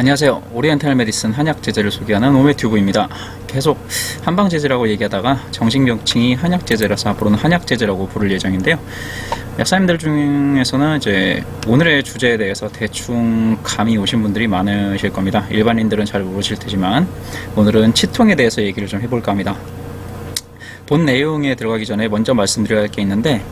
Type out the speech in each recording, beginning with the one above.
안녕하세요. 오리엔탈 메디슨 한약 제제를 소개하는 오메튜브입니다. 계속 한방 제제라고 얘기하다가 정식 명칭이 한약 제제라서 앞으로는 한약 제제라고 부를 예정인데요. 약사님들 중에서는 이제 오늘의 주제에 대해서 대충 감이 오신 분들이 많으실 겁니다. 일반인들은 잘 모르실 테지만 오늘은 치통에 대해서 얘기를 좀 해볼까 합니다. 본 내용에 들어가기 전에 먼저 말씀드려야 할 게 있는데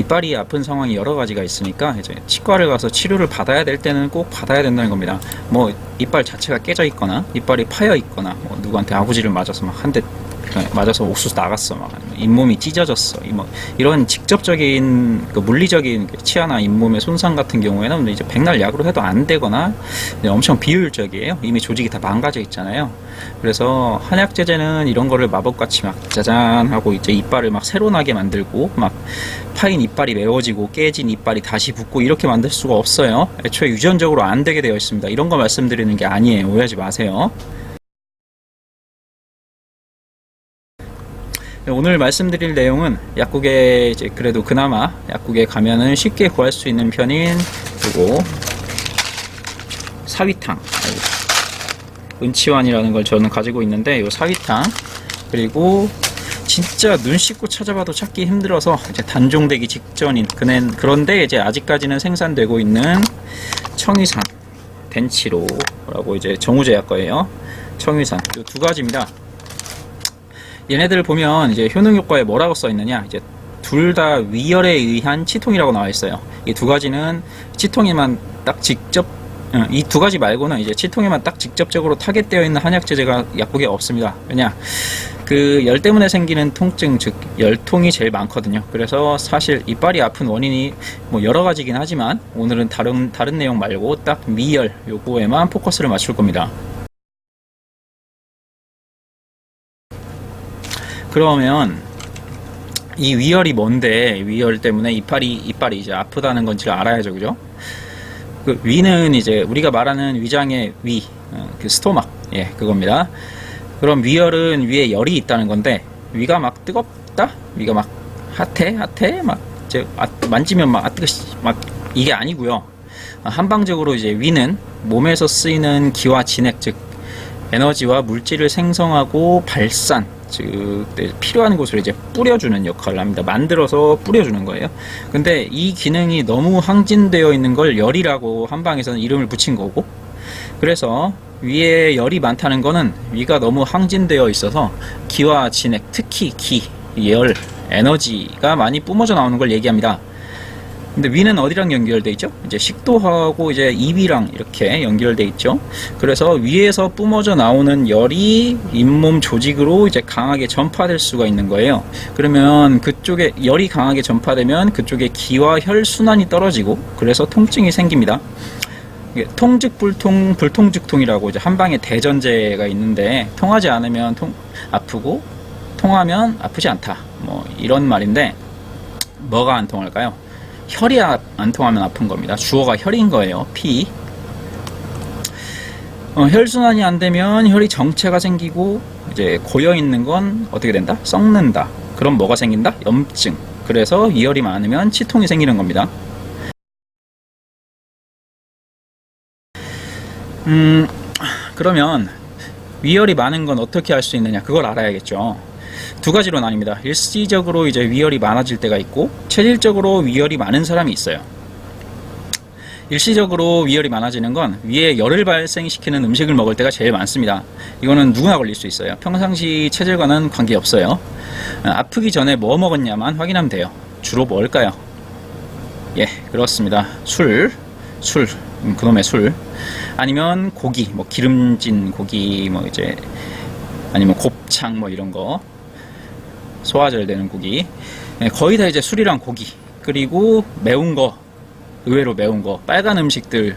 이빨이 아픈 상황이 여러 가지가 있으니까 이제 치과를 가서 치료를 받아야 될 때는 꼭 받아야 된다는 겁니다. 뭐 이빨 자체가 깨져 있거나 이빨이 파여 있거나 뭐 누구한테 아구지를 맞아서 막 한 대 맞아서 옥수수 나갔어 막 잇몸이 찢어졌어 이뭐 이런 직접적인 그 물리적인 그 치아나 잇몸의 손상 같은 경우에는 이제 백날 약으로 해도 안 되거나 이제 엄청 비효율적이에요. 이미 조직이 다 망가져 있잖아요. 그래서 한약 제제는 이런 거를 마법같이 막 짜잔 하고 이제 이빨을 막 새로 나게 만들고 막 파인 이빨이 메워지고 깨진 이빨이 다시 붙고 이렇게 만들 수가 없어요. 애초에 유전적으로 안 되게 되어 있습니다. 이런 거 말씀드리는 게 아니에요. 오해하지 마세요. 오늘 말씀드릴 내용은 약국에 이제 그래도 그나마 약국에 가면은 쉽게 구할 수 있는 편인 그리고 사위탕. 은치환이라는 걸 저는 가지고 있는데 이 사위탕. 그리고 진짜 눈 씻고 찾아봐도 찾기 힘들어서 이제 단종되기 직전인 그는 그런데 이제 아직까지는 생산되고 있는 청위산 덴치로라고 이제 정우제약 거예요. 청위산. 이 두 가지입니다. 얘네들 보면 이제 효능 효과에 뭐라고 써 있느냐 이제 둘 다 위열에 의한 치통이라고 나와 있어요. 이 두 가지는 치통에만 딱 직접 이 두 가지 말고는 이제 치통에만 딱 직접적으로 타겟되어 있는 한약 제제가 약국에 없습니다. 왜냐 그 열 때문에 생기는 통증 즉 열통이 제일 많거든요. 그래서 사실 이빨이 아픈 원인이 뭐 여러 가지긴 하지만 오늘은 다른 다른 내용 말고 딱 미열 요거에만 포커스를 맞출 겁니다. 그러면 이 위열이 뭔데? 위열 때문에 이빨이 이빨이 이제 아프다는 건지를 알아야죠, 그죠? 그 위는 이제 우리가 말하는 위장의 위, 어, 그 스토막, 예, 그겁니다. 그럼 위열은 위에 열이 있다는 건데 위가 막 뜨겁다, 위가 막 핫해, 핫해, 막 이제 아, 만지면 막 아, 뜨거, 막 이게 아니고요. 한방적으로 이제 위는 몸에서 쓰이는 기와 진액 즉 에너지와 물질을 생성하고 발산 즉 네, 필요한 곳을 이제 뿌려주는 역할을 합니다. 만들어서 뿌려주는 거예요. 근데 이 기능이 너무 항진되어 있는 걸 열이라고 한방에서는 이름을 붙인 거고 그래서 위에 열이 많다는 거는 위가 너무 항진되어 있어서 기와 진액 특히 기, 열, 에너지가 많이 뿜어져 나오는 걸 얘기합니다. 근데 위는 어디랑 연결돼 있죠? 이제 식도하고 이제 입이랑 이렇게 연결돼 있죠. 그래서 위에서 뿜어져 나오는 열이 잇몸 조직으로 이제 강하게 전파될 수가 있는 거예요. 그러면 그쪽에 열이 강하게 전파되면 그쪽에 기와 혈 순환이 떨어지고 그래서 통증이 생깁니다. 이게 통즉 불통 불통즉통이라고 이제 한 방에 대전제가 있는데 통하지 않으면 통 아프고 통하면 아프지 않다. 뭐 이런 말인데 뭐가 안 통할까요? 혈이 아- 안 통하면 아픈 겁니다. 주어가 혈인 거예요. 피. 어, 혈순환이 안 되면 혈이 정체가 생기고 이제 고여 있는 건 어떻게 된다? 썩는다. 그럼 뭐가 생긴다? 염증. 그래서 이열이 많으면 치통이 생기는 겁니다. 음, 그러면 위열이 많은 건 어떻게 할 수 있느냐? 그걸 알아야겠죠. 두 가지로 나뉩니다. 일시적으로 이제 위열이 많아질 때가 있고 체질적으로 위열이 많은 사람이 있어요. 일시적으로 위열이 많아지는 건 위에 열을 발생시키는 음식을 먹을 때가 제일 많습니다. 이거는 누구나 걸릴 수 있어요. 평상시 체질과는 관계없어요. 아, 아프기 전에 뭐 먹었냐만 확인하면 돼요. 주로 뭘까요? 예, 그렇습니다. 술, 술, 음, 그놈의 술. 아니면 고기, 뭐 기름진 고기, 뭐 이제 아니면 곱창 뭐 이런 거. 소화절 되는 고기. 예, 거의 다 이제 술이랑 고기. 그리고 매운 거. 의외로 매운 거. 빨간 음식들.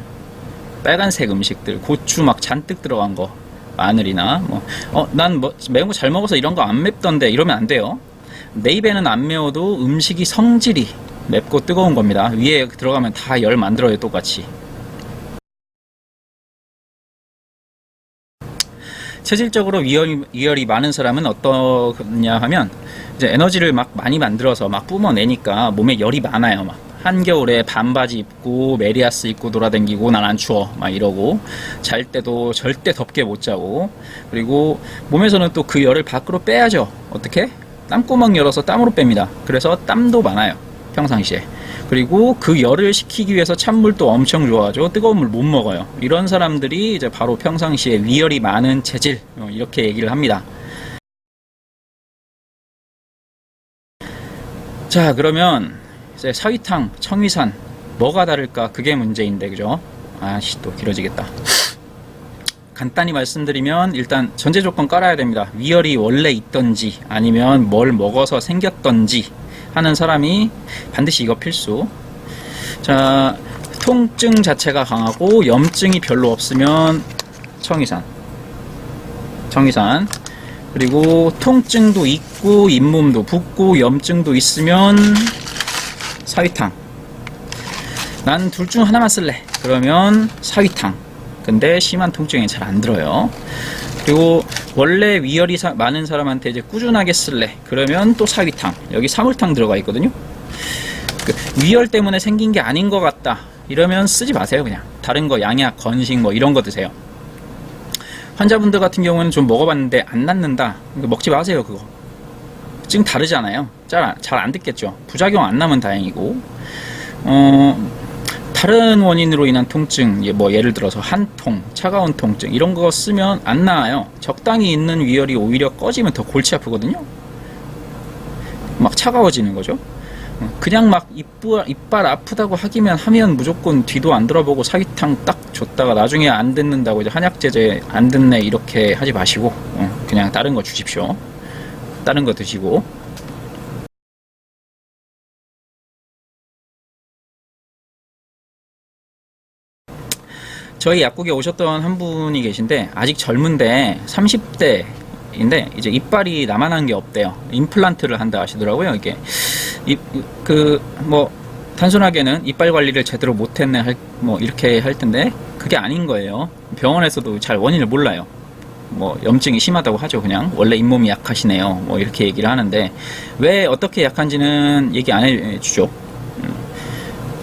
빨간색 음식들. 고추 막 잔뜩 들어간 거. 마늘이나 뭐. 어, 난 뭐 매운 거 잘 먹어서 이런 거 안 맵던데 이러면 안 돼요. 내 입에는 안 매워도 음식이 성질이 맵고 뜨거운 겁니다. 위에 들어가면 다 열 만들어요, 똑같이. 체질적으로 위열이, 위열이 많은 사람은 어떠냐 하면 이제 에너지를 막 많이 만들어서 막 뿜어내니까 몸에 열이 많아요. 막. 한겨울에 반바지 입고 메리아스 입고 돌아다니고 난 안 추워 막 이러고. 잘 때도 절대 덥게 못 자고. 그리고 몸에서는 또 그 열을 밖으로 빼야죠. 어떻게? 땀구멍 열어서 땀으로 뺍니다. 그래서 땀도 많아요 평상시에 그리고 그 열을 식히기 위해서 찬물도 엄청 좋아하죠 뜨거운 물 못 먹어요 이런 사람들이 이제 바로 평상시에 위열이 많은 체질 어, 이렇게 얘기를 합니다 자 그러면 이제 사위탕, 청위산 뭐가 다를까 그게 문제인데 그죠? 아씨 또 길어지겠다. 간단히 말씀드리면 일단 전제 조건 깔아야 됩니다. 위열이 원래 있던지 아니면 뭘 먹어서 생겼던지 하는 사람이 반드시 이거 필수. 자 통증 자체가 강하고 염증이 별로 없으면 청위산, 청위산 그리고 통증도 있고 잇몸도 붓고 염증도 있으면 사위탕. 난 둘 중 하나만 쓸래. 그러면 사위탕. 근데 심한 통증이 잘 안 들어요. 그리고 원래 위열이 사- 많은 사람한테 이제 꾸준하게 쓸래. 그러면 또 사위탕. 여기 사물탕 들어가 있거든요. 그 위열 때문에 생긴 게 아닌 것 같다. 이러면 쓰지 마세요, 그냥. 다른 거 양약, 건식 뭐 이런 거 드세요. 환자분들 같은 경우는 좀 먹어봤는데 안 낫는다. 먹지 마세요, 그거. 지금 다르잖아요. 잘안 듣겠죠. 부작용 안 나면 다행이고, 어, 다른 원인으로 인한 통증, 예, 뭐 예를 들어서 한통, 차가운 통증 이런 거 쓰면 안 나아요. 적당히 있는 위열이 오히려 꺼지면 더 골치 아프거든요. 막 차가워지는 거죠. 어, 그냥 막 이빨, 이빨 아프다고 하기만 하면 무조건 뒤도 안 들어보고 사기탕 딱 줬다가 나중에 안 듣는다고 이제 한약제제 안 듣네 이렇게 하지 마시고 어, 그냥 다른 거 주십시오. 다른 거 드시고 저희 약국에 오셨던 한 분이 계신데 아직 젊은데 30대 인데 이제 이빨이 남아난 게 없대요. 임플란트를 한다 하시더라고요. 이게 그 뭐 단순하게는 이빨 관리를 제대로 못했네 할 뭐 이렇게 할 텐데 그게 아닌 거예요. 병원에서도 잘 원인을 몰라요. 뭐 염증이 심하다고 하죠 그냥 원래 잇몸이 약하시네요 뭐 이렇게 얘기를 하는데 왜 어떻게 약한지는 얘기 안 해주죠 음,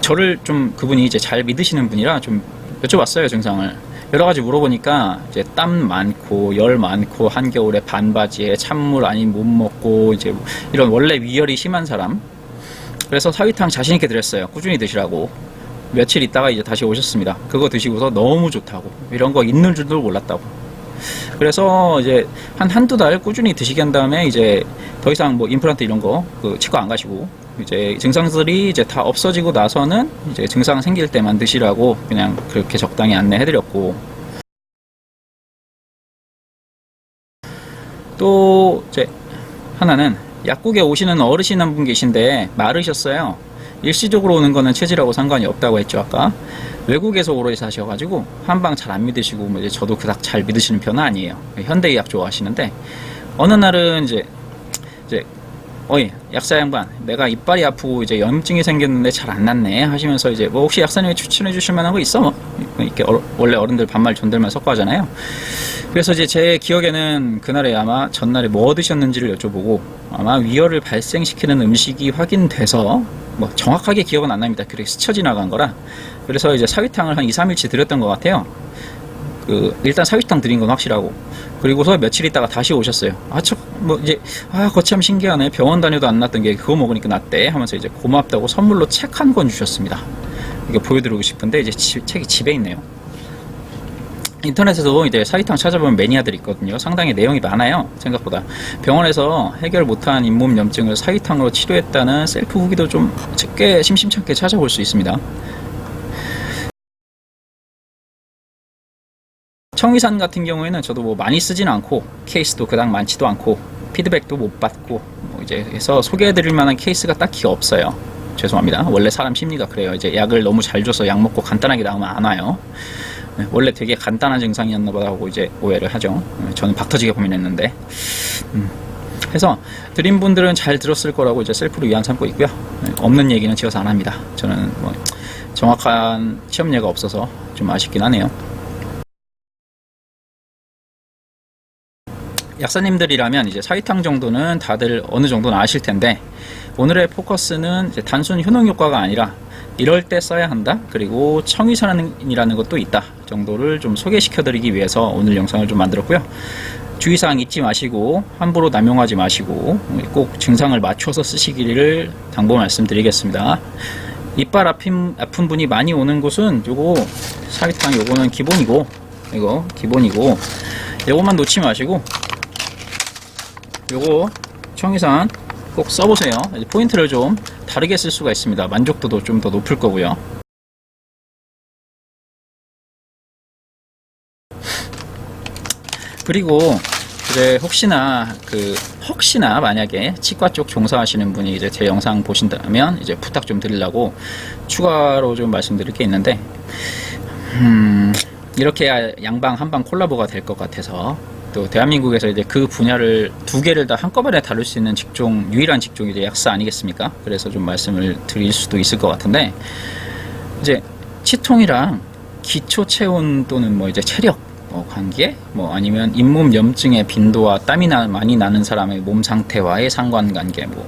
저를 좀 그분이 이제 잘 믿으시는 분이라 좀 여쭤봤어요 증상을. 여러 가지 물어보니까 이제 땀 많고 열 많고 한겨울에 반바지에 찬물 아닌 못 먹고 이제 이런 원래 위열이 심한 사람. 그래서 사위탕 자신 있게 드렸어요. 꾸준히 드시라고. 며칠 있다가 이제 다시 오셨습니다. 그거 드시고서 너무 좋다고. 이런 거 있는 줄도 몰랐다고. 그래서 이제 한 한두 달 꾸준히 드시게 한 다음에 이제 더 이상 뭐 임플란트 이런 거 그 치과 안 가시고 이제 증상들이 이제 다 없어지고 나서는 이제 증상 생길 때만 드시라고 그냥 그렇게 적당히 안내해 드렸고. 또 이제 하나는 약국에 오시는 어르신 한 분 계신데 마르셨어요. 일시적으로 오는 거는 체질하고 상관이 없다고 했죠 아까. 외국에서 오래 사셔가지고 한방 잘 안 믿으시고 뭐 이제 저도 그닥 잘 믿으시는 편은 아니에요. 현대의학 좋아하시는데 어느 날은 이제 이제 어이 약사 양반 내가 이빨이 아프고 이제 염증이 생겼는데 잘 안 낫네 하시면서 이제 뭐 혹시 약사님이 추천해 주실 만한 거 있어 뭐 이렇게 어, 원래 어른들 반말 존댓말 섞어 하잖아요 그래서 이제 제 기억에는 그날에 아마 전날에 뭐 드셨는지를 여쭤보고 아마 위열을 발생시키는 음식이 확인돼서 뭐 정확하게 기억은 안 납니다. 그렇게 스쳐 지나간 거라. 그래서 이제 사위탕을 한 2, 3일치 드렸던 것 같아요. 그 일단 사위탕 드린 건 확실하고 그리고서 며칠 있다가 다시 오셨어요. 아, 저, 뭐 이제 아, 거참 신기하네. 병원 다녀도 안 났던 게 그거 먹으니까 낫대 하면서 이제 고맙다고 선물로 책 한 권 주셨습니다. 이게 보여드리고 싶은데 이제 지- 책이 집에 있네요. 인터넷에도 이제 사이탕 찾아보면 매니아들이 있거든요. 상당히 내용이 많아요. 생각보다. 병원에서 해결 못한 잇몸 염증을 사이탕으로 치료했다는 셀프 후기도 좀 꽤 심심찮게 찾아볼 수 있습니다. 청위산 같은 경우에는 저도 뭐 많이 쓰진 않고 케이스도 그닥 많지도 않고 피드백도 못 받고 뭐 이제 해서 소개해드릴 만한 케이스가 딱히 없어요. 죄송합니다. 원래 사람 심리가 그래요. 이제 약을 너무 잘 줘서 약 먹고 간단하게 나오면 안 와요. 네, 원래 되게 간단한 증상이었나 보다 하고 이제 오해를 하죠. 네, 저는 박터지게 고민했는데. 음. 해서 드린 분들은 잘 들었을 거라고 이제 셀프로 위안 삼고 있고요. 네, 없는 얘기는 지어서 안 합니다. 저는 뭐 정확한 시험례가 없어서 좀 아쉽긴 하네요. 약사님들이라면 이제 사이탕 정도는 다들 어느 정도는 아실 텐데 오늘의 포커스는 단순 효능 효과가 아니라 이럴 때 써야 한다. 그리고 청위선이라는 것도 있다. 정도를 좀 소개시켜 드리기 위해서 오늘 영상을 좀 만들었고요. 주의사항 잊지 마시고 함부로 남용하지 마시고 꼭 증상을 맞춰서 쓰시기를 당부 말씀드리겠습니다. 이빨 아픈, 아픈 분이 많이 오는 곳은 요거 사기탕 요거는 기본이고 이거 기본이고 요것만 놓지 마시고 요거 청이산 꼭 써보세요. 포인트를 좀 다르게 쓸 수가 있습니다. 만족도도 좀 더 높을 거고요. 그리고 이제 혹시나 그 혹시나 만약에 치과 쪽 종사하시는 분이 이제 제 영상 보신다면 이제 부탁 좀 드리려고 추가로 좀 말씀드릴 게 있는데 음, 이렇게 양방 한방 콜라보가 될 것 같아서 또 대한민국에서 이제 그 분야를 두 개를 다 한꺼번에 다룰 수 있는 직종 유일한 직종이 이제 약사 아니겠습니까? 그래서 좀 말씀을 드릴 수도 있을 것 같은데 이제 치통이랑 기초 체온 또는 뭐 이제 체력 뭐 관계? 뭐 아니면 잇몸 염증의 빈도와 땀이 나, 많이 나는 사람의 몸 상태와의 상관관계 뭐.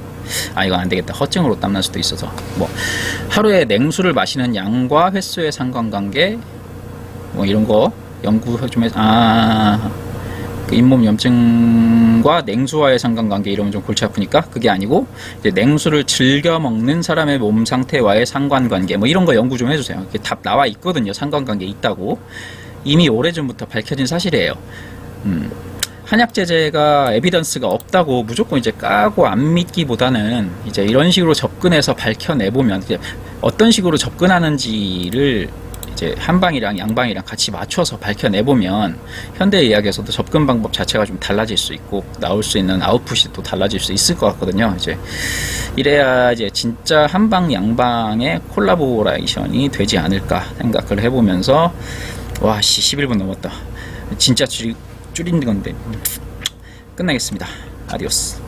아 이건 안 되겠다. 허증으로 땀날 수도 있어서. 뭐. 하루에 냉수를 마시는 양과 횟수의 상관관계? 뭐 이런 거 연구 좀 해서 아 그 잇몸 염증과 냉수와의 상관관계 이러면 좀 골치 아프니까 그게 아니고 이제 냉수를 즐겨 먹는 사람의 몸 상태와의 상관관계 뭐 이런 거 연구 좀 해주세요. 이게 답 나와 있거든요. 상관관계 있다고 이미 오래전부터 밝혀진 사실이에요. 음, 한약 제제가 에비던스가 없다고 무조건 이제 까고 안 믿기보다는 이제 이런 식으로 접근해서 밝혀내 보면 어떤 식으로 접근하는지를 이제 한방이랑 양방이랑 같이 맞춰서 밝혀내 보면 현대 의학에서도 접근 방법 자체가 좀 달라질 수 있고 나올 수 있는 아웃풋이 또 달라질 수 있을 것 같거든요. 이제 이래야 이제 진짜 한방 양방의 콜라보레이션이 되지 않을까 생각을 해보면서 와, 씨, 11분 넘었다. 진짜 줄이, 줄인 건데. 끝나겠습니다. 아디오스.